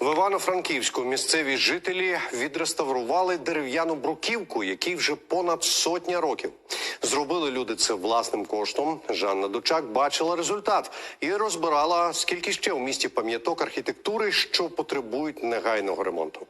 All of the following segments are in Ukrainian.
В Івано-Франківську місцеві жителі відреставрували дерев'яну бруківку, якій вже понад сотня років. Зробили люди це власним коштом. Жанна Дучак бачила результат і розбирала, скільки ще у місті пам'яток архітектури, що потребують негайного ремонту.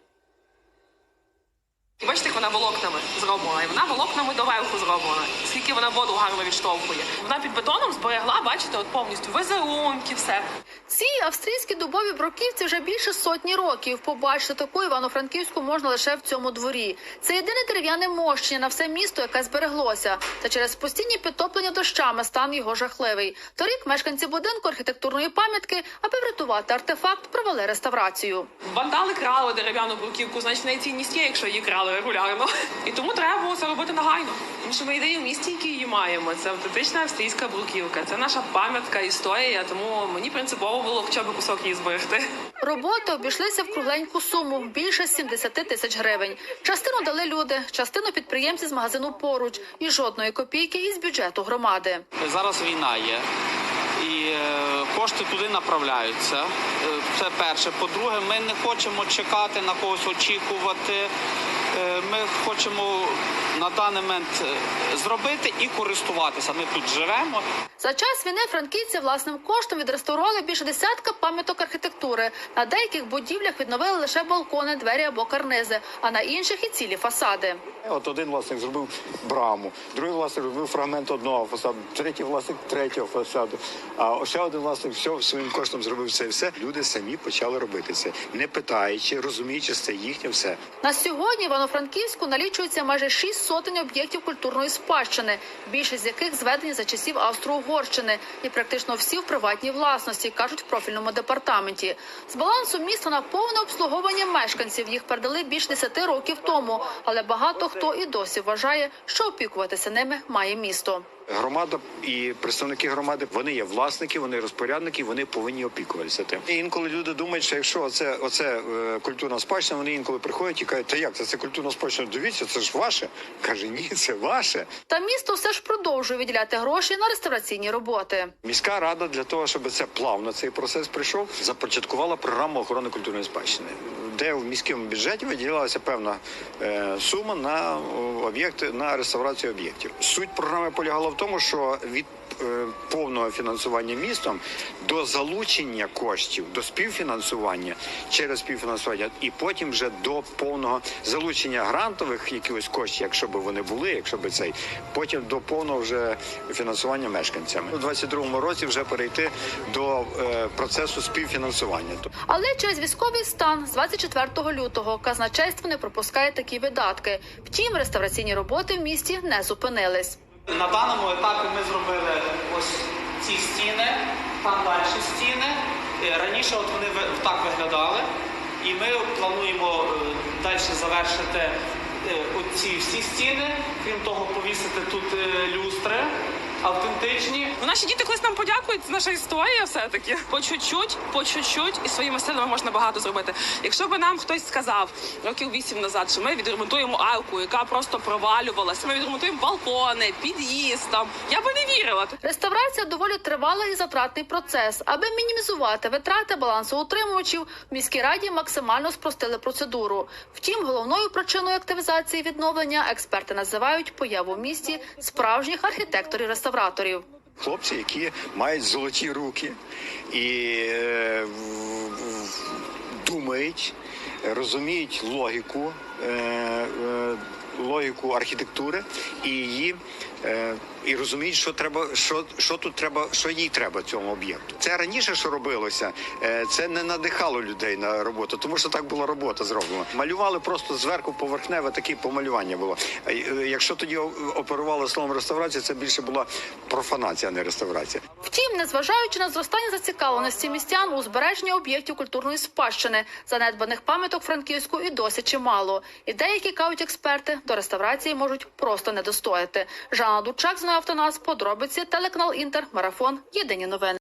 Вона волокнами зроблена, і вона волокнами доверху зроблена. Скільки вона воду гарно відштовхує. Вона під бетоном зберегла, бачите, от повністю візерунки, все. Цій австрійській дубовій бруківці вже більше сотні років. Побачити таку івано-франківську можна лише в цьому дворі. Це єдине дерев'яне мощення на все місто, яке збереглося. Та через постійні підтоплення дощами стан його жахливий. Торік мешканці будинку архітектурної пам'ятки, аби врятувати артефакт, провели реставрацію. Вандали крали дерев'яну бруківку, значить найцінність є, якщо її крали регулярно. І тому треба було це робити негайно. Тому що ми єдині в місті, які її маємо. Це автентична австрійська бруківка. Це наша пам'ятка, історія. Тому мені принципово було хоча б кусок її зберегти. Роботи обійшлися в кругленьку суму більше 70 тисяч гривень. Частину дали люди, частину підприємці з магазину поруч і жодної копійки із бюджету громади. Зараз війна є. І е, кошти туди направляються. Е, Це перше. По-друге, ми не хочемо чекати на когось очікувати. Е, Ми хочемо на даний момент е, зробити і користуватися. Ми тут живемо. За час війни франківці власним коштом відреставрували більше десятка пам'яток архітектури. На деяких будівлях відновили лише балкони, двері або карнизи, а на інших і цілі фасади. От один власник зробив браму, другий власник зробив фрагмент одного фасаду, третій власник третього фасаду. А ще один власник все своїм коштом зробив це все. Люди самі почали робити це, не питаючи, розуміючи, що це їхнє все. На сьогодні в Івано-Франківську налічується майже шість сотень об'єктів культурної спадщини, більшість з яких зведені за часів Австро-Угорщини, і практично всі в приватній власності, кажуть в профільному департаменті. З балансу міста на повне обслуговування мешканців їх передали більш 10 років тому, але багато хто і досі вважає, що опікуватися ними має місто. Громада і представники громади вони є власники, вони розпорядники, вони повинні опікуватися тим. І інколи люди думають, що якщо оце, оце е, культурна спадщина, вони інколи приходять і кажуть, та як це, це культурна спадщина? Дивіться, це ж ваше. Каже, ні, це ваше. Та місто все ж продовжує виділяти гроші на реставраційні роботи. Міська рада для того, щоб це плавно цей процес прийшов, започаткувала програму охорони культурної спадщини, де в міському бюджеті виділялася певна е, сума на об'єкти на реставрацію об'єктів. Суть програми полягала в тому, що від е, повного фінансування містом до залучення коштів до співфінансування через співфінансування, і потім вже до повного залучення грантових якихось коштів, якщо б вони були, якщо б цей потім до повного вже фінансування мешканцями у 22-му році вже перейти до е, процесу співфінансування. Але через військовий стан з 24 лютого казначейство не пропускає такі видатки. Втім, реставраційні роботи в місті не зупинились. На даному етапі ми зробили ось ці стіни, там далі стіни. Е, Раніше от вони так виглядали, і ми плануємо е, далі завершити е, оці всі стіни. Крім того, повісити тут автентичні. Ну, Наші діти колись нам подякують. Це наша історія все-таки. По чуть-чуть, по чуть-чуть, і своїми силами можна багато зробити. Якщо б нам хтось сказав років вісім назад, що ми відремонтуємо арку, яка просто провалювалася, ми відремонтуємо балкони, під'їзд там, я би не вірила. Реставрація доволі тривала і затратний процес. Аби мінімізувати витрати балансоутримувачів, в міській раді максимально спростили процедуру. Втім, головною причиною активізації відновлення експерти називають появу в місті справжніх архітекторів-реставраторів. Хлопці, які мають золоті руки і е, думають, розуміють логіку, е, е, логіку архітектури і її. е, І розуміють, що треба, що, що тут треба, що їй треба цьому об'єкту. Це раніше, що робилося, е, це не надихало людей на роботу, тому що так була робота зроблена. Малювали просто зверху поверхневе таке помалювання було. Е, Якщо тоді оперували словом реставрація, це більше була профанація, а не реставрація. Втім, незважаючи на зростання зацікавленості містян у збереженні об'єктів культурної спадщини, занедбаних пам'яток Франківську і досі чимало. І деякі кажуть експерти до реставрації можуть просто не достояти. Жанна Дучак, Знаю Автонас, подробиці, телеканал Інтер, марафон. Єдині новини.